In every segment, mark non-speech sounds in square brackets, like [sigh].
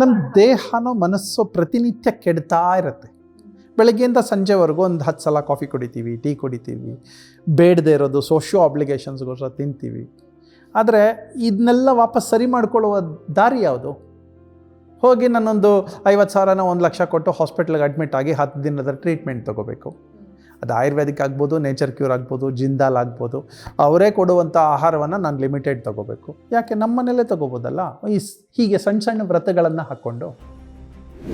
ನಮ್ಮ ದೇಹನೋ ಮನಸ್ಸು ಪ್ರತಿನಿತ್ಯ ಕೆಡ್ತಾ ಇರುತ್ತೆ. ಬೆಳಗ್ಗೆಯಿಂದ ಸಂಜೆವರೆಗೂ ಒಂದು ಹತ್ತು ಸಲ ಕಾಫಿ ಕುಡಿತೀವಿ, ಟೀ ಕುಡಿತೀವಿ, ಬೇಡದೇ ಇರೋದು ಸೋಷಿಯೋ ಆಬ್ಲಿಗೇಷನ್ಸ್ಗೋಸ್ಕರ ತಿಂತೀವಿ. ಆದರೆ ಇದನ್ನೆಲ್ಲ ವಾಪಸ್ ಸರಿ ಮಾಡ್ಕೊಳ್ಳುವ ದಾರಿ ಯಾವುದು? ಹೋಗಿ ನಾನೊಂದು ಐವತ್ತು ಸಾವಿರನ ಒಂದು ಲಕ್ಷ ಕೊಟ್ಟು ಹಾಸ್ಪಿಟ್ಲಿಗೆ ಅಡ್ಮಿಟ್ ಆಗಿ ಹತ್ತು ದಿನದ ಟ್ರೀಟ್ಮೆಂಟ್ ತೊಗೋಬೇಕು. ಅದು ಆಯುರ್ವೇದಿಕ್ ಆಗ್ಬೋದು ನೇಚರ್ ಕ್ಯೂರ್ ಆಗ್ಬೋದು, ಜಿಂದಾಲ್ ಆಗ್ಬೋದು, ಅವರೇ ಕೊಡುವಂಥ ಆಹಾರವನ್ನು ನಾನು ಲಿಮಿಟೆಡ್ ತೊಗೋಬೇಕು. ಯಾಕೆ? ನಮ್ಮ ಮನೇಲೇ ತೊಗೋಬೋದಲ್ಲ? ಈ ಹೀಗೆ ಸಣ್ಣ ಸಣ್ಣ ವ್ರತಗಳನ್ನು ಹಾಕ್ಕೊಂಡು.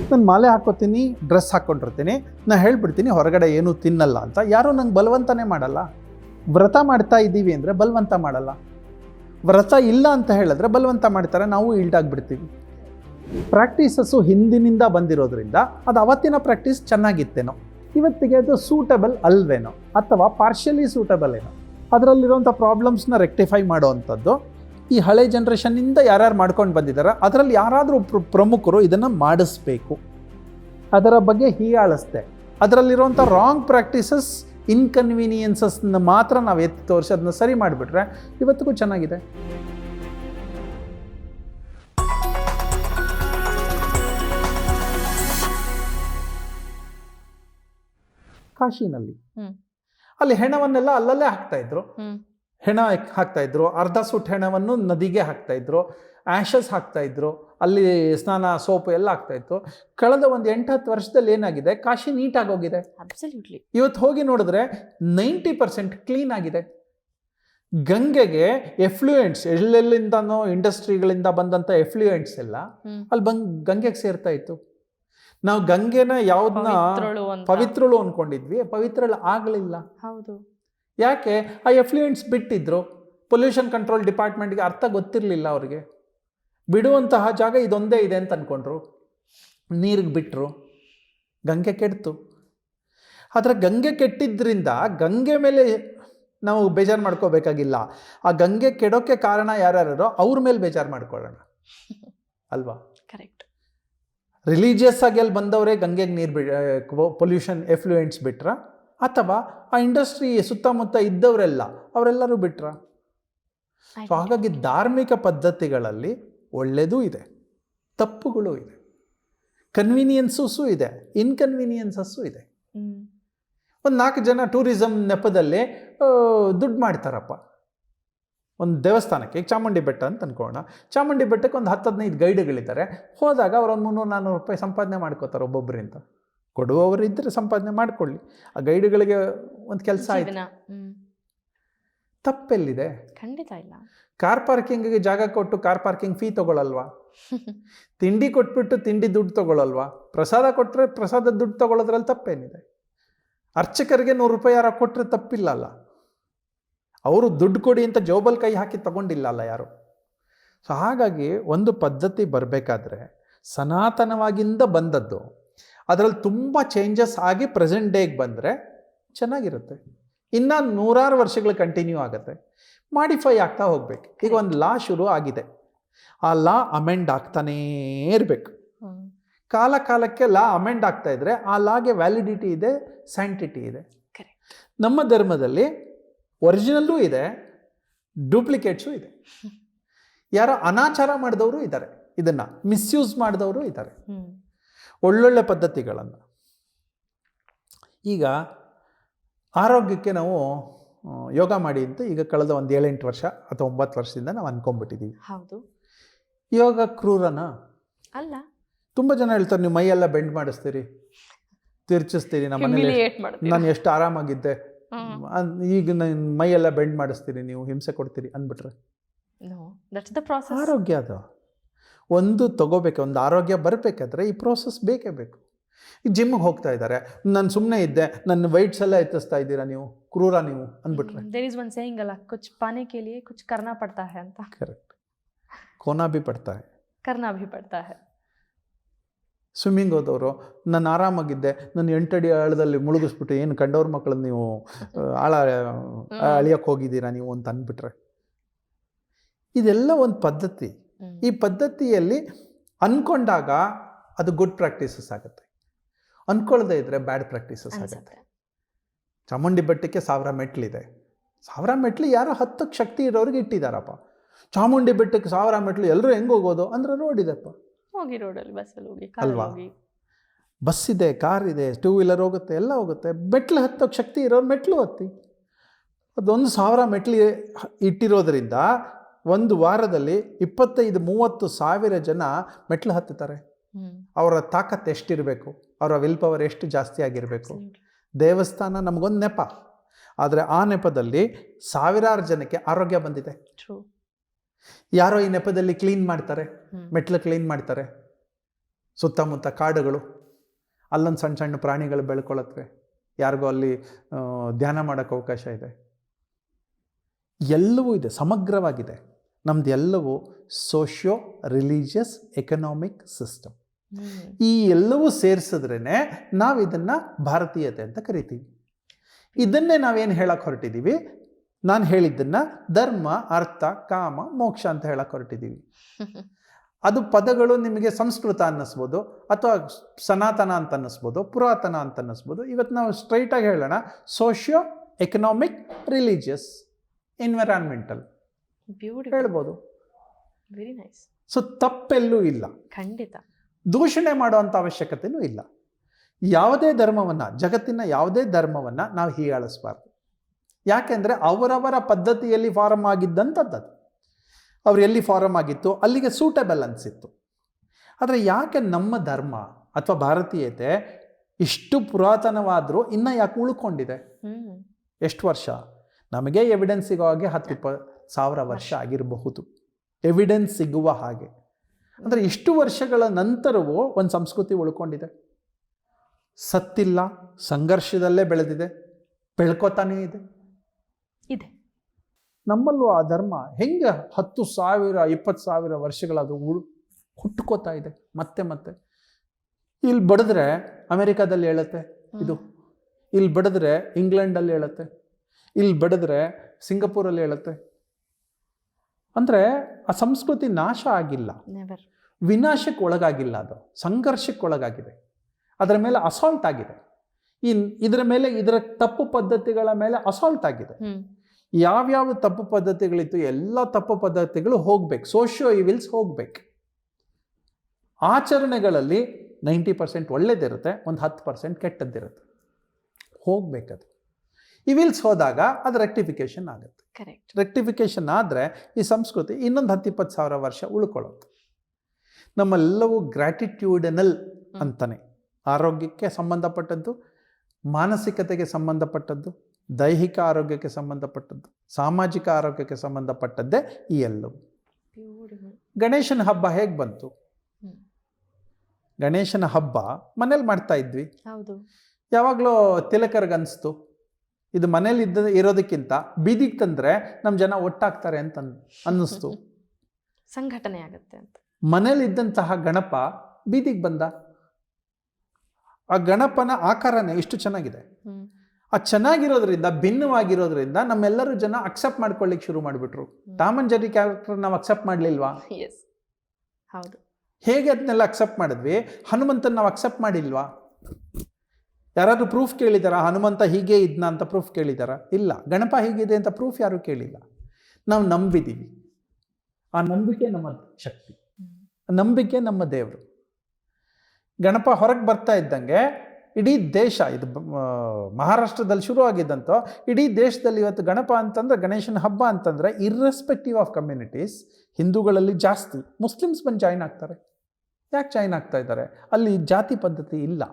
ನಾನು ಮಾಲೆ ಹಾಕೋತೀನಿ ಡ್ರೆಸ್ ಹಾಕ್ಕೊಂಡಿರ್ತೀನಿ ನಾನು ಹೇಳ್ಬಿಡ್ತೀನಿ ಹೊರಗಡೆ ಏನೂ ತಿನ್ನಲ್ಲ ಅಂತ. ಯಾರೂ ನಂಗೆ ಬಲವಂತನೇ ಮಾಡಲ್ಲ. ವ್ರತ ಮಾಡ್ತಾ ಇದ್ದೀವಿ ಅಂದರೆ ಬಲವಂತ ಮಾಡಲ್ಲ. ವ್ರತ ಇಲ್ಲ ಅಂತ ಹೇಳಿದ್ರೆ ಬಲವಂತ ಮಾಡ್ತಾರೆ, ನಾವು ಈಲ್ಡಾಗ್ಬಿಡ್ತೀವಿ ಪ್ರಾಕ್ಟೀಸಸ್ಸು ಹಿಂದಿನಿಂದ ಬಂದಿರೋದ್ರಿಂದ ಅದು ಅವತ್ತಿನ ಪ್ರಾಕ್ಟೀಸ್ ಚೆನ್ನಾಗಿತ್ತೇನೋ. ಇವತ್ತಿಗೆ ಅದು ಸೂಟಬಲ್ ಅಲ್ವೇನೋ ಅಥವಾ ಪಾರ್ಷಿಯಲಿ ಸೂಟಬಲ್ ಏನೋ. ಅದರಲ್ಲಿರುವಂಥ ಪ್ರಾಬ್ಲಮ್ಸ್ನ ರೆಕ್ಟಿಫೈ ಮಾಡೋವಂಥದ್ದು ಈ ಹಳೆ ಜನ್ರೇಷನ್ನಿಂದ ಯಾರ್ಯಾರು ಮಾಡ್ಕೊಂಡು ಬಂದಿದ್ದಾರೆ ಅದರಲ್ಲಿ ಯಾರಾದರೂ ಪ್ರ, ಪ್ರಮುಖರು ಇದನ್ನು ಮಾಡಿಸ್ಬೇಕು. ಅದರ ಬಗ್ಗೆ ಹೀಯಾಳಿಸ್ದೆ. ಅದರಲ್ಲಿರುವಂಥ ರಾಂಗ್ ಪ್ರಾಕ್ಟೀಸಸ್ ಇನ್ಕನ್ವೀನಿಯನ್ಸಸ್ನ ಮಾತ್ರ ನಾವು ಎತ್ತಿ ತೋರಿಸಿ, ಅದನ್ನ ಸರಿ ಮಾಡಿಬಿಟ್ರೆ ಇವತ್ತಿಗೂ ಚೆನ್ನಾಗಿದೆ. ಕಾಶಿನಲ್ಲಿ ಅಲ್ಲಿ ಹೆಣವನ್ನೆಲ್ಲ ಅಲ್ಲಲ್ಲೇ ಹಾಕ್ತಾ ಇದ್ರು. ಹೆಣ ಹಾಕ್ತಾ ಇದ್ರು ಅರ್ಧ ಸುಟ್ಟ ಹೆಣವನ್ನು ನದಿಗೆ ಹಾಕ್ತಾ ಇದ್ರು ಆ್ಯಶಸ್ ಹಾಕ್ತಾ ಇದ್ರು ಅಲ್ಲಿ ಸ್ನಾನ ಸೋಪು ಎಲ್ಲ ಆಗ್ತಾ ಇತ್ತು. ಕಳೆದ ಒಂದು ಎಂಟು ಹತ್ತು ವರ್ಷದಲ್ಲಿ ಏನಾಗಿದೆ? ಕಾಶಿ ನೀಟಾಗಿ ಹೋಗಿದೆ. ಇವತ್ತು ಹೋಗಿ ನೋಡಿದ್ರೆ ನೈಂಟಿ ಪರ್ಸೆಂಟ್ ಕ್ಲೀನ್ ಆಗಿದೆ. ಗಂಗೆಗೆ ಎಫ್ಲೂಯೆಂಟ್ಸ್ ಎಲ್ಲೆಲ್ಲಿಂದನೋ ಇಂಡಸ್ಟ್ರಿಗಳಿಂದ ಬಂದಂಥ ಎಫ್ಲೂಯೆಂಟ್ಸ್ ಎಲ್ಲ ಅಲ್ಲಿ ಬಂದು ಗಂಗೆಗೆ ಸೇರ್ತಾ ಇತ್ತು. ನಾವು ಗಂಗೆನ ಯಾವ್ದನ್ನ ಪವಿತ್ರಳು ಅನ್ಕೊಂಡಿದ್ವಿ. ಪವಿತ್ರಳು ಆಗಲಿಲ್ಲ. ಹೌದು. ಯಾಕೆ? ಆ ಎಫ್ಲೂಯೆಂಟ್ಸ್ ಬಿಟ್ಟಿದ್ರು. ಪೊಲ್ಯೂಷನ್ ಕಂಟ್ರೋಲ್ ಡಿಪಾರ್ಟ್ಮೆಂಟ್ಗೆ ಅರ್ಥ ಗೊತ್ತಿರಲಿಲ್ಲ ಅವ್ರಿಗೆ. ಬಿಡುವಂತಹ ಜಾಗ ಇದೊಂದೇ ಇದೆ ಅಂತ ಅಂದ್ಕೊಂಡ್ರು ನೀರಿಗೆ ಬಿಟ್ಟರು ಗಂಗೆ ಕೆಡ್ತು. ಆದರೆ ಗಂಗೆ ಕೆಟ್ಟಿದ್ದರಿಂದ ಗಂಗೆ ಮೇಲೆ ನಾವು ಬೇಜಾರು ಮಾಡ್ಕೋಬೇಕಾಗಿಲ್ಲ. ಆ ಗಂಗೆ ಕೆಡೋಕ್ಕೆ ಕಾರಣ ಯಾರ್ಯಾರೋ ಅವ್ರ ಮೇಲೆ ಬೇಜಾರು ಮಾಡ್ಕೊಳ್ಳೋಣ. ಅಲ್ವಾ? ರಿಲಿಜಿಯಸ್ ಆಗಿ ಅಲ್ಲಿ ಬಂದವರೇ ಗಂಗೆಗೆ ನೀರು ಬಿ ಪೊಲ್ಯೂಷನ್ ಎಫ್ಲೂಯೆಂಟ್ಸ್ ಬಿಟ್ರ? ಅಥವಾ ಆ ಇಂಡಸ್ಟ್ರಿ ಸುತ್ತಮುತ್ತ ಇದ್ದವರೆಲ್ಲ ಅವರೆಲ್ಲರೂ ಬಿಟ್ರ? ಸೊ ಹಾಗಾಗಿ ಧಾರ್ಮಿಕ ಪದ್ಧತಿಗಳಲ್ಲಿ ಒಳ್ಳೆಯದೂ ಇದೆ ತಪ್ಪುಗಳು ಇದೆ ಕನ್ವೀನಿಯನ್ಸಸ್ಸು ಇದೆ ಇನ್ಕನ್ವೀನಿಯನ್ಸಸ್ಸು ಇದೆ. ಒಂದು ನಾಲ್ಕು ಜನ ಟೂರಿಸಮ್ ನೆಪದಲ್ಲಿ ದುಡ್ಡು ಮಾಡ್ತಾರಪ್ಪ. ಒಂದು ದೇವಸ್ಥಾನಕ್ಕೆ ಈಗ ಚಾಮುಂಡಿ ಬೆಟ್ಟ ಅಂತ ಅನ್ಕೋಣ. ಚಾಮುಂಡಿ ಬೆಟ್ಟಕ್ಕೆ ಒಂದು ಹತ್ತು ಹದಿನೈದು ಗೈಡ್ಗಳಿದ್ದಾರೆ. ಹೋದಾಗ ಅವ್ರು ಒಂದು ಮುನ್ನೂರು ನಾನ್ನೂರು ರೂಪಾಯಿ ಸಂಪಾದನೆ ಮಾಡ್ಕೋತಾರೆ ಒಬ್ಬೊಬ್ಬರಿಂದ ಕೊಡುವವರು ಇದ್ದರೆ ಸಂಪಾದನೆ ಮಾಡಿಕೊಳ್ಳಿ. ಆ ಗೈಡ್ಗಳಿಗೆ ಒಂದು ಕೆಲಸ ಆಯ್ತು. ತಪ್ಪೆಲ್ಲಿದೆ? ಖಂಡಿತ ಇಲ್ಲ. ಕಾರ್ ಪಾರ್ಕಿಂಗಿಗೆ ಜಾಗ ಕೊಟ್ಟು ಕಾರ್ ಪಾರ್ಕಿಂಗ್ ಫೀ ತಗೊಳ್ಳಲ್ವಾ [laughs] ತಿಂಡಿ ಕೊಟ್ಬಿಟ್ಟು ತಿಂಡಿ ದುಡ್ಡು ತಗೊಳ್ಳಲ್ವಾ ಪ್ರಸಾದ ಕೊಟ್ಟರೆ ಪ್ರಸಾದ ದುಡ್ಡು ತಗೊಳ್ಳೋದ್ರಲ್ಲಿ ತಪ್ಪೇನಿದೆ. ಅರ್ಚಕರಿಗೆ ನೂರು ರೂಪಾಯಿ ಯಾರೋ ಕೊಟ್ಟರೆ ತಪ್ಪಿಲ್ಲ ಅಲ್ಲ. ಅವರು ದುಡ್ಡು ಕೊಡಿ ಅಂತ ಜೋಬಲ್ ಕೈ ಹಾಕಿ ತಗೊಂಡಿಲ್ಲ ಅಲ್ಲ ಯಾರು? ಸೊ ಹಾಗಾಗಿ ಒಂದು ಪದ್ಧತಿ ಬರಬೇಕಾದ್ರೆ ಸನಾತನವಾಗಿಂದ ಬಂದದ್ದು ಅದರಲ್ಲಿ ತುಂಬ ಚೇಂಜಸ್ ಆಗಿ ಪ್ರೆಸೆಂಟ್ ಡೇಗೆ ಬಂದರೆ ಚೆನ್ನಾಗಿರುತ್ತೆ. ಇನ್ನು ನೂರಾರು ವರ್ಷಗಳು ಕಂಟಿನ್ಯೂ ಆಗುತ್ತೆ. ಮಾಡಿಫೈ ಆಗ್ತಾ ಹೋಗ್ಬೇಕು. ಈಗ ಒಂದು ಲಾ ಶುರು ಆಗಿದೆ. ಆ ಲಾ ಅಮೆಂಡ್ ಆಗ್ತಾನೇ ಇರಬೇಕು. ಕಾಲ ಕಾಲಕ್ಕೆ ಲಾ ಅಮೆಂಡ್ ಆಗ್ತಾ ಇದ್ರೆ ಆ ಲಾಗೆ ವ್ಯಾಲಿಡಿಟಿ ಇದೆ ಸ್ಯಾಂಟಿಟಿ ಇದೆ. ನಮ್ಮ ಧರ್ಮದಲ್ಲಿ ಒರಿಜಿನಲ್ಲೂ ಇದೆ ಡೂಪ್ಲಿಕೇಟ್ಸು ಇದೆ. ಯಾರೋ ಅನಾಚಾರ ಮಾಡಿದವರು ಇದ್ದಾರೆ. ಇದನ್ನು ಮಿಸ್ಯೂಸ್ ಮಾಡಿದವರು ಇದ್ದಾರೆ. ಒಳ್ಳೊಳ್ಳೆ ಪದ್ಧತಿಗಳನ್ನು. ಈಗ ಆರೋಗ್ಯಕ್ಕೆ ನಾವು ಯೋಗ ಮಾಡಿ ಅಂತ ಈಗ ಕಳೆದ ಒಂದು ಏಳೆಂಟು ವರ್ಷ ಅಥವಾ ಒಂಬತ್ತು ವರ್ಷದಿಂದ ನಾವು ಅನ್ಕೊಂಡ್ಬಿಟ್ಟಿದ್ದೀವಿ ಹೌದು. ಯೋಗ ಕ್ರೂರನ? ಅಲ್ಲ. ತುಂಬ ಜನ ಹೇಳ್ತಾರೆ ನೀವು ಮೈಯೆಲ್ಲ ಬೆಂಡ್ ಮಾಡಿಸ್ತೀರಿ ತಿರ್ಚಿಸ್ತೀರಿ ನಮ್ಮ ನಾನು ಎಷ್ಟು ಆರಾಮಾಗಿದ್ದೆ ಈಗ ನನ್ನ ಮೈಯೆಲ್ಲ ಬೆಂಡ್ ಮಾಡಿಸ್ತೀರಿ ನೀವು ಹಿಂಸೆ ಕೊಡ್ತೀರಿ ಅಂದ್ಬಿಟ್ರೆ. ಆರೋಗ್ಯ ಅದು. ಒಂದು ತಗೋಬೇಕು ಒಂದು ಆರೋಗ್ಯ ಬರಬೇಕಾದ್ರೆ ಈ ಪ್ರೋಸೆಸ್ ಬೇಕೇ ಬೇಕು. ಈ ಜಿಮ್ಗೆ ಹೋಗ್ತಾ ಇದ್ದಾರೆ. ನಾನು ಸುಮ್ಮನೆ ಇದ್ದೆ ನನ್ನ ವೈಟ್ಸ್ ಎಲ್ಲ ಎತ್ತಿಸ್ತಾ ಇದ್ದೀರಾ ನೀವು? ಕ್ರೂರ ನೀವು ಅಂದ್ಬಿಟ್ರೆ. ದೇರ್ ಇಸ್ ಒನ್ ಸೇಯಿಂಗ್ ಅಲ್ಲ ಕುಚ್ ಪಾನೆ ಕೆ ಲಿಯೆ ಕುಚ್ ಕರ್ನಾ ಪಡ್ತಾ ಹೇ ಅಂತ. ಕರೆಕ್ಟ್ ಕೋನಾ ಬಿ ಹೇ. ಕರ್ನಾ ಭಿ ಪಡ್ತಾ ಹೈ. ಸ್ವಿಮ್ಮಿಂಗ್ ಹೋದವರು ನಾನು ಆರಾಮಾಗಿದ್ದೆ ನನ್ನ ಎಂಟಡಿ ಆಳದಲ್ಲಿ ಮುಳುಗಿಸ್ಬಿಟ್ಟು ಏನು ಕಂಡವ್ರ ಮಕ್ಕಳನ್ನ ನೀವು [laughs] ಆಳ ಅಳಿಯಕ್ಕೆ ಹೋಗಿದ್ದೀರಾ ನೀವು ಅಂತ ಅಂದ್ಬಿಟ್ರೆ? ಇದೆಲ್ಲ ಒಂದು ಪದ್ಧತಿ. ಈ ಪದ್ಧತಿಯಲ್ಲಿ ಅಂದ್ಕೊಂಡಾಗ ಅದು ಗುಡ್ ಪ್ರಾಕ್ಟೀಸಸ್ ಆಗುತ್ತೆ. ಅನ್ಕೊಳ್ಳದೆ ಇದ್ರೆ ಬ್ಯಾಡ್ ಪ್ರಾಕ್ಟೀಸಸ್ ಆಗುತ್ತೆ. ಚಾಮುಂಡಿ ಬೆಟ್ಟಕ್ಕೆ ಸಾವಿರ ಮೆಟ್ಲಿದೆ. ಸಾವಿರ ಮೆಟ್ಲು ಯಾರೋ ಹತ್ತಕ್ಕೆ ಶಕ್ತಿ ಇರೋರಿಗೆ ಇಟ್ಟಿದ್ದಾರಪ್ಪ ಚಾಮುಂಡಿ ಬೆಟ್ಟಕ್ಕೆ ಸಾವಿರ ಮೆಟ್ಲು ಎಲ್ಲರೂ ಹೆಂಗೆ ಹೋಗೋದು? ಅಂದ್ರೆ ರೋಡ್ ಇದೆಪ್ಪ. ಹೋಗಿ ರೋಡಲ್ಲಿ ಬಸ್ಸಲ್ಲಿ ಹೋಗಿ ಕಾರಲ್ಲಿ ಅಲ್ವಾ? ಹೋಗಿ. ಬಸ್ ಇದೆ ಕಾರ್ ಇದೆ ಟೂ ವೀಲರ್ ಹೋಗುತ್ತೆ ಎಲ್ಲ ಹೋಗುತ್ತೆ. ಮೆಟ್ಲು ಹತ್ತೋಕ್ಕೆ ಶಕ್ತಿ ಇರೋರು ಮೆಟ್ಲು ಹತ್ತಿ. ಅದೊಂದು ಸಾವಿರ ಮೆಟ್ಲು ಇಟ್ಟಿರೋದ್ರಿಂದ ಒಂದು ವಾರದಲ್ಲಿ ಇಪ್ಪತ್ತೈದು ಮೂವತ್ತು ಸಾವಿರ ಜನ ಮೆಟ್ಲು ಹತ್ತುತ್ತಾರೆ. ಹ್ಮ್. ಅವರ ತಾಕತ್ತು ಎಷ್ಟಿರಬೇಕು? ಅವರ ವಿಲ್ ಪವರ್ ಎಷ್ಟು ಜಾಸ್ತಿ ಆಗಿರಬೇಕು? Absolutely. ದೇವಸ್ಥಾನ ನಮಗೊಂದು ನೆಪ. ಆದರೆ ಆ ನೆಪದಲ್ಲಿ ಸಾವಿರಾರು ಜನಕ್ಕೆ ಆರೋಗ್ಯ ಬಂದಿದೆ. True. ಯಾರೋ ಈ ನೆಪದಲ್ಲಿ ಕ್ಲೀನ್ ಮಾಡ್ತಾರೆ. ಮೆಟ್ಲು ಕ್ಲೀನ್ ಮಾಡ್ತಾರೆ. ಸುತ್ತಮುತ್ತ ಕಾಡುಗಳು ಅಲ್ಲೊಂದು ಸಣ್ಣ ಸಣ್ಣ ಪ್ರಾಣಿಗಳು ಬೆಳ್ಕೊಳತ್ವೆ. ಯಾರಿಗೋ ಅಲ್ಲಿ ಧ್ಯಾನ ಮಾಡೋಕ್ಕೆ ಅವಕಾಶ ಇದೆ. ಎಲ್ಲವೂ ಇದೆ ಸಮಗ್ರವಾಗಿದೆ. ನಮ್ದು ಎಲ್ಲವೂ ಸೋಷಿಯೋ ರಿಲಿಜಿಯಸ್ ಎಕನಾಮಿಕ್ ಸಿಸ್ಟಮ್. ಈ ಎಲ್ಲವೂ ಸೇರಿಸಿದ್ರೇ ನಾವು ಇದನ್ನು ಭಾರತೀಯತೆ ಅಂತ ಕರಿತೀವಿ. ಇದನ್ನೇ ನಾವೇನು ಹೇಳಕ್ಕೆ ಹೊರಟಿದ್ದೀವಿ ನಾನು ಹೇಳಿದ್ದನ್ನು ಧರ್ಮ ಅರ್ಥ ಕಾಮ ಮೋಕ್ಷ ಅಂತ ಹೇಳಕ್ಕೆ ಹೊರಟಿದ್ದೀವಿ ಅದು ಪದಗಳು ನಿಮಗೆ ಸಂಸ್ಕೃತ ಅನ್ನಿಸ್ಬೋದು ಅಥವಾ ಸನಾತನ ಅಂತ ಅನ್ನಿಸ್ಬೋದು ಪುರಾತನ ಅಂತ ಅನ್ನಿಸ್ಬೋದು. ಇವತ್ತು ನಾವು ಸ್ಟ್ರೈಟಾಗಿ ಹೇಳೋಣ ಸೋಷಿಯೋ ಎಕನಾಮಿಕ್ ರಿಲಿಜಿಯಸ್ ಎನ್ವಿರಾನ್ಮೆಂಟಲ್. ಹೇಳ್ಬೋದು. ವೆರಿ ನೈಸ್ ಸೊ ತಪ್ಪೆಲ್ಲೂ ಇಲ್ಲ. ಖಂಡಿತ. ದೂಷಣೆ ಮಾಡುವಂಥ ಅವಶ್ಯಕತೆಯೂ ಇಲ್ಲ. ಯಾವುದೇ ಧರ್ಮವನ್ನು ಜಗತ್ತಿನ ಯಾವುದೇ ಧರ್ಮವನ್ನು ನಾವು ಹೀಯಾಳಿಸಬಾರ್ದು. ಯಾಕೆಂದರೆ ಅವರವರ ಪದ್ಧತಿಯಲ್ಲಿ ಫಾರಮ್ ಆಗಿದ್ದಂಥದ್ದು ಅವ್ರು ಎಲ್ಲಿ ಫಾರಮ್ ಆಗಿತ್ತು? ಅಲ್ಲಿಗೆ ಸೂಟಬಲ್ ಅನಿಸಿತ್ತು. ಆದರೆ ಯಾಕೆ ನಮ್ಮ ಧರ್ಮ ಅಥವಾ ಭಾರತೀಯತೆ ಇಷ್ಟು ಪುರಾತನವಾದರೂ ಇನ್ನೂ ಯಾಕೆ ಉಳ್ಕೊಂಡಿದೆ? ಎಷ್ಟು ವರ್ಷ? ನಮಗೆ ಎವಿಡೆನ್ಸ್ ಸಿಗೋ ಹಾಗೆ ಹತ್ತು ಇಪ್ಪ ಸಾವಿರ ವರ್ಷ ಆಗಿರಬಹುದು. ಎವಿಡೆನ್ಸ್ ಸಿಗುವ ಹಾಗೆ. ಅಂದರೆ ಇಷ್ಟು ವರ್ಷಗಳ ನಂತರವೂ ಒಂದು ಸಂಸ್ಕೃತಿ ಉಳ್ಕೊಂಡಿದೆ. ಸತ್ತಿಲ್ಲ ಸಂಘರ್ಷದಲ್ಲೇ ಬೆಳೆದಿದೆ ಬೆಳ್ಕೋತಾನೇ ಇದೆ. ಇದೆ. ನಮ್ಮಲ್ಲೂ ಆ ಧರ್ಮ ಹೆಂಗೆ ಹತ್ತು ಸಾವಿರ ಇಪ್ಪತ್ತು ಸಾವಿರ ವರ್ಷಗಳದು ಉಳ್ ಹುಟ್ಟುಕೋತಾ ಇದೆ ಮತ್ತೆ ಮತ್ತೆ. ಇಲ್ಲಿ ಬಡಿದ್ರೆ ಅಮೆರಿಕಾದಲ್ಲಿ ಹೇಳುತ್ತೆ ಇದು. ಇಲ್ಲಿ ಬಡಿದ್ರೆ ಇಂಗ್ಲೆಂಡಲ್ಲಿ ಹೇಳುತ್ತೆ. ಇಲ್ಲಿ ಬಡಿದ್ರೆ ಸಿಂಗಪೂರಲ್ಲಿ ಹೇಳುತ್ತೆ. ಅಂದರೆ ಆ ಸಂಸ್ಕೃತಿ ನಾಶ ಆಗಿಲ್ಲ. ವಿನಾಶಕ್ಕೆ ಒಳಗಾಗಿಲ್ಲ ಅದು. ಸಂಘರ್ಷಕ್ಕೆ ಒಳಗಾಗಿದೆ. ಅದರ ಮೇಲೆ ಅಸಾಲ್ಟ್ ಆಗಿದೆ. ಇನ್ ಇದರ ಮೇಲೆ ಇದರ ತಪ್ಪು ಪದ್ಧತಿಗಳ ಮೇಲೆ ಅಸಾಲ್ಟ್ ಆಗಿದೆ. ಯಾವ್ಯಾವ ತಪ್ಪು ಪದ್ಧತಿಗಳಿತ್ತು ಎಲ್ಲ ತಪ್ಪು ಪದ್ಧತಿಗಳು ಹೋಗ್ಬೇಕು ಸೋಷಿಯೋ ಇವಿಲ್ಸ್ ಹೋಗ್ಬೇಕು. ಆಚರಣೆಗಳಲ್ಲಿ ನೈಂಟಿ ಪರ್ಸೆಂಟ್ ಒಳ್ಳೇದಿರುತ್ತೆ ಒಂದು ಹತ್ತು ಪರ್ಸೆಂಟ್ ಕೆಟ್ಟದ್ದಿರುತ್ತೆ. ಹೋಗ್ಬೇಕದು. ಇವಿಲ್ಸ್ ಹೋದಾಗ ಅದು ರೆಕ್ಟಿಫಿಕೇಶನ್ ಆಗುತ್ತೆ. ಕರೆಕ್ಟ್. ರೆಕ್ಟಿಫಿಕೇಶನ್ ಆದರೆ ಈ ಸಂಸ್ಕೃತಿ ಇನ್ನೊಂದು ಹತ್ತು ಇಪ್ಪತ್ತು ಸಾವಿರ ವರ್ಷ ಉಳ್ಕೊಳ್ಳುತ್ತೆ. ನಮ್ಮೆಲ್ಲವೂ ಗ್ರ್ಯಾಟಿಟ್ಯೂಡನಲ್ ಅಂತಾನೆ. ಆರೋಗ್ಯಕ್ಕೆ ಸಂಬಂಧಪಟ್ಟದ್ದು ಮಾನಸಿಕತೆಗೆ ಸಂಬಂಧಪಟ್ಟದ್ದು ದೈಹಿಕ ಆರೋಗ್ಯಕ್ಕೆ ಸಂಬಂಧಪಟ್ಟದ್ದು ಸಾಮಾಜಿಕ ಆರೋಗ್ಯಕ್ಕೆ ಸಂಬಂಧಪಟ್ಟದ್ದೇ ಈ ಎಲ್ಲವು. ಗಣೇಶನ ಹಬ್ಬ ಹೇಗೆ ಬಂತು? ಗಣೇಶನ ಹಬ್ಬ ಮನೇಲಿ ಮಾಡ್ತಾ ಇದ್ವಿ. ಯಾವಾಗಲೂ ತಿಲಕರಿಗನ್ನಿಸ್ತು ಇದು ಮನೇಲಿ ಇದ್ದ ಇರೋದಕ್ಕಿಂತ ಬೀದಿಗೆ ತಂದರೆ ನಮ್ಮ ಜನ ಒಟ್ಟಾಗ್ತಾರೆ ಅಂತ ಅನ್- ಅನ್ನಿಸ್ತು. [laughs] ಸಂಘಟನೆ ಆಗುತ್ತೆ ಅಂತ. ಮನೇಲಿದ್ದಂತಹ ಗಣಪ ಬೀದಿಗೆ ಬಂದ. ಆ ಗಣಪನ ಆಕಾರನೇ ಇಷ್ಟು ಚೆನ್ನಾಗಿದೆ. ಆ ಚೆನ್ನಾಗಿರೋದ್ರಿಂದ ಭಿನ್ನವಾಗಿರೋದ್ರಿಂದ ನಮ್ಮೆಲ್ಲರೂ ಜನ ಅಕ್ಸೆಪ್ಟ್ ಮಾಡ್ಕೊಳ್ಳಿಕ್ಕೆ ಶುರು ಮಾಡಿಬಿಟ್ರು. ಟಾಮನ್ ಜರಿ ಕ್ಯಾರೆಕ್ಟರ್ ನಾವು ಅಕ್ಸೆಪ್ಟ್ ಮಾಡಲಿಲ್ವಾ? ಎಸ್ ಹೌದು. ಹೇಗೆ ಅದನ್ನೆಲ್ಲ ಅಕ್ಸೆಪ್ಟ್ ಮಾಡಿದ್ವಿ? ಹನುಮಂತನ ನಾವು ಅಕ್ಸೆಪ್ಟ್ ಮಾಡಿಲ್ವಾ? ಯಾರಾದರೂ ಪ್ರೂಫ್ ಕೇಳಿದಾರ? ಹನುಮಂತ ಹೀಗೆ ಇದ್ನ ಅಂತ ಪ್ರೂಫ್ ಕೇಳಿದಾರ? ಇಲ್ಲ. ಗಣಪ ಹೀಗಿದೆ ಅಂತ ಪ್ರೂಫ್ ಯಾರೂ ಕೇಳಿಲ್ಲ. ನಾವು ನಂಬಿದ್ದೀವಿ ಆ ನಂಬಿಕೆ ನಮ್ಮ ಶಕ್ತಿ. ನಂಬಿಕೆ ನಮ್ಮ ದೇವರು. ಗಣಪ ಹೊರಗೆ ಬರ್ತಾ ಇದ್ದಂಗೆ ಇಡೀ ದೇಶ ಇದು ಮಹಾರಾಷ್ಟ್ರದಲ್ಲಿ ಶುರು ಆಗಿದ್ದಂಥ ಇಡೀ ದೇಶದಲ್ಲಿ ಇವತ್ತು ಗಣಪ ಅಂತಂದರೆ ಗಣೇಶನ ಹಬ್ಬ ಅಂತಂದರೆ ಇರ್ರೆಸ್ಪೆಕ್ಟಿವ್ ಆಫ್ ಕಮ್ಯುನಿಟೀಸ್ ಹಿಂದೂಗಳಲ್ಲಿ ಜಾಸ್ತಿ. ಮುಸ್ಲಿಮ್ಸ್ ಬಂದು ಜಾಯ್ನ್ ಆಗ್ತಾರೆ. ಯಾಕೆ ಜಾಯ್ನ್ ಆಗ್ತಾ ಇದ್ದಾರೆ? ಅಲ್ಲಿ ಜಾತಿ ಪದ್ಧತಿ ಇಲ್ಲ.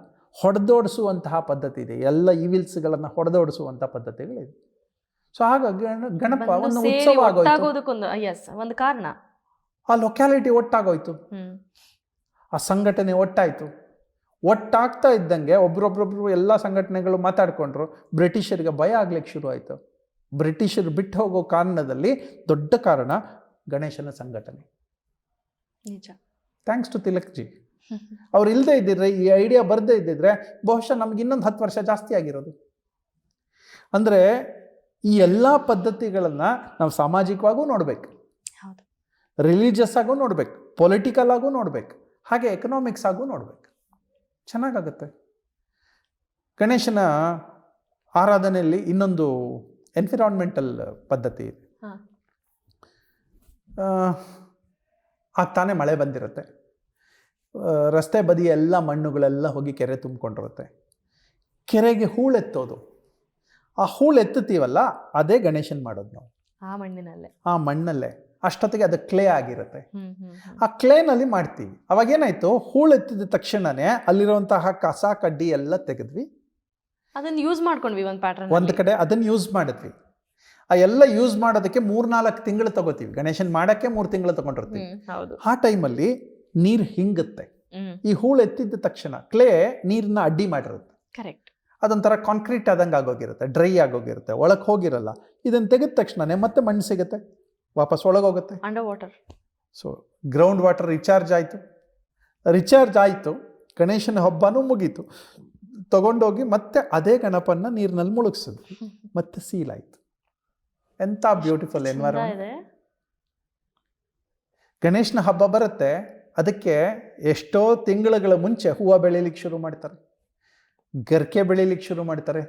ಹೊಡೆದೋಡಿಸುವಂತಹ ಪದ್ಧತಿ ಇದೆ. ಎಲ್ಲ ಇವಿಲ್ಸ್ಗಳನ್ನು ಹೊಡೆದೋಡಿಸುವಂಥ ಪದ್ಧತಿಗಳಿದೆ. ಸೊ ಹಾಗಾಗಿ ಗಣ- ಗಣಪ ಒಂದು ಉತ್ಸವ ಆಗೋಯ್ತು. ಎಸ್ ಒಂದು ಕಾರಣ. ಆ ಲೊಕ್ಯಾಲಿಟಿ ಒಟ್ಟಾಗೋಯ್ತು. ಆ ಸಂಘಟನೆ ಒಟ್ಟಾಯಿತು. ಒಟ್ಟಾಗ್ತಾ ಇದ್ದಂಗೆ ಒಬ್ರೊಬ್ರೊಬ್ರು ಎಲ್ಲ ಸಂಘಟನೆಗಳು ಮಾತಾಡಿಕೊಂಡ್ರು ಬ್ರಿಟಿಷರಿಗೆ ಭಯ ಆಗ್ಲಿಕ್ಕೆ ಶುರು ಆಯಿತು. ಬ್ರಿಟಿಷರು ಬಿಟ್ಟು ಹೋಗೋ ಕಾರಣದಲ್ಲಿ ದೊಡ್ಡ ಕಾರಣ ಗಣೇಶನ ಸಂಘಟನೆ. ನಿಜ. ಥ್ಯಾಂಕ್ಸ್ ಟು ತಿಲಕ್ ಜಿ ಅವ್ರು ಇಲ್ಲದೆ ಇದ್ದಿದ್ರೆ ಈ ಐಡಿಯಾ ಬರದೇ ಇದ್ದಿದ್ರೆ ಬಹುಶಃ ನಮ್ಗೆ ಇನ್ನೊಂದು ಹತ್ತು ವರ್ಷ ಜಾಸ್ತಿ ಆಗಿರೋದು. ಅಂದರೆ ಈ ಎಲ್ಲ ಪದ್ಧತಿಗಳನ್ನು ನಾವು ಸಾಮಾಜಿಕವಾಗೂ ನೋಡಬೇಕು. ರಿಲಿಜಿಯಸ್ ಆಗೂ ನೋಡ್ಬೇಕು. ಪೊಲಿಟಿಕಲ್ ಆಗೂ ನೋಡ್ಬೇಕು. ಹಾಗೆ ಎಕನಾಮಿಕ್ಸ್ ಆಗೂ ನೋಡ್ಬೇಕು. ಚೆನ್ನಾಗಾಗುತ್ತೆ. ಗಣೇಶನ ಆರಾಧನೆಯಲ್ಲಿ ಇನ್ನೊಂದು ಎನ್ವಿರಾನ್ಮೆಂಟಲ್ ಪದ್ಧತಿ ಇದೆ. ಆ, ಆಗ ತಾನೇ ಮಳೆ ಬಂದಿರುತ್ತೆ. ರಸ್ತೆ ಬದಿಯ ಎಲ್ಲ ಮಣ್ಣುಗಳೆಲ್ಲ ಹೋಗಿ ಕೆರೆ ತುಂಬಿಕೊಂಡಿರುತ್ತೆ. ಕೆರೆಗೆ ಹೂಳೆತ್ತೋದು ಆ ಹೂಳು ಎತ್ತುತ್ತೀವಲ್ಲ ಅದೇ ಗಣೇಶನ್ ಮಾಡೋದು ನಾವು. ಆ ಮಣ್ಣಿನಲ್ಲೇ. ಆ ಮಣ್ಣಲ್ಲೇ. ಅಷ್ಟೊತ್ತಿಗೆ ಅದು ಕ್ಲೇ ಆಗಿರುತ್ತೆ. ಆ ಕ್ಲೇನಲ್ಲಿ ಮಾಡ್ತೀವಿ. ಅವಾಗ ಏನಾಯ್ತು? ಹೂಳು ಎತ್ತಿದ ತಕ್ಷಣನೇ ಅಲ್ಲಿರುವಂತಹ ಕಸ ಕಡ್ಡಿ ಎಲ್ಲ ತೆಗೆದ್ವಿ. ಅದನ್ನ ಯೂಸ್ ಮಾಡ್ಕೊಂಡ್ವಿ ಒಂದು ಪ್ಯಾಟರ್ನ್ ಒಂದು ಕಡೆ ಅದನ್ನ ಯೂಸ್ ಮಾಡಿದ್ವಿ. ಆ ಎಲ್ಲ ಯೂಸ್ ಮಾಡೋದಕ್ಕೆ ಮೂರ್ನಾಲ್ಕು ತಿಂಗಳು ತಗೋತೀವಿ. ಗಣೇಶನ್ ಮಾಡೋಕ್ಕೆ ಮೂರು ತಿಂಗಳು ತಗೊಂಡಿರ್ತೀವಿ. ಆ ಟೈಮಲ್ಲಿ ನೀರು ಹಿಂಗುತ್ತೆ. ಈ ಹೂಳು ಎತ್ತಿದ್ದ ತಕ್ಷಣ ಕ್ಲೇ ನೀರನ್ನ ಅಡ್ಡಿ ಮಾಡಿರುತ್ತೆ. ಕರೆಕ್ಟ್ ಅದೊಂಥರ ಕಾಂಕ್ರೀಟ್ ಆದಂಗೆ ಆಗೋಗಿರುತ್ತೆ. ಡ್ರೈ ಆಗೋಗಿರುತ್ತೆ. ಒಳಕ್ಕೆ ಹೋಗಿರಲ್ಲ. ಇದನ್ನು ತೆಗೆದ ತಕ್ಷಣನೇ ಮತ್ತೆ ಮಣ್ಣು ಸಿಗುತ್ತೆ. ವಾಪಸ್ ಒಳಗೆ ಹೋಗುತ್ತೆ under water so ground water recharge ಆಯಿತು. ರಿಚಾರ್ಜ್ ಆಯಿತು. ಗಣೇಶನ ಹಬ್ಬನೂ ಮುಗೀತು. ತಗೊಂಡೋಗಿ ಮತ್ತೆ ಅದೇ ಗಣಪನ್ನ ನೀರಿನಲ್ಲಿ ಮುಳುಗಿಸಿದ್ವಿ ಮತ್ತೆ ಸೀಲ್ ಆಯಿತು. ಎಂಥ ಬ್ಯೂಟಿಫುಲ್ ಎನ್ವೈರನ್ಮೆಂಟ್ ಗಣೇಶನ ಹಬ್ಬ ಬರುತ್ತೆ. ಅದಕ್ಕೆ ಎಷ್ಟೋ ತಿಂಗಳುಗಳ ಮುಂಚೆ ಹೂವು ಬೆಳೀಲಿಕ್ಕೆ ಶುರು ಮಾಡ್ತಾರೆ. ಗರ್ಕೆ ಬೆಳೀಲಿಕ್ಕೆ ಶುರು ಮಾಡ್ತಾರೆ.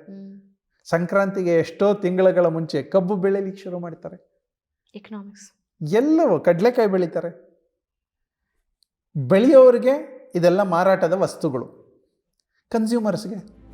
ಸಂಕ್ರಾಂತಿಗೆ ಎಷ್ಟೋ ತಿಂಗಳುಗಳ ಮುಂಚೆ ಕಬ್ಬು ಬೆಳೀಲಿಕ್ಕೆ ಶುರು ಮಾಡ್ತಾರೆ. ಎಕನಾಮಿಕ್ಸ್ ಎಲ್ಲವೂ ಕಡಲೆಕಾಯಿ ಬೆಳೀತಾರೆ. ಬೆಳೆಯೋರಿಗೆ ಇದೆಲ್ಲ ಮಾರಾಟದ ವಸ್ತುಗಳು. ಕನ್ಸ್ಯೂಮರ್ಸ್ಗೆ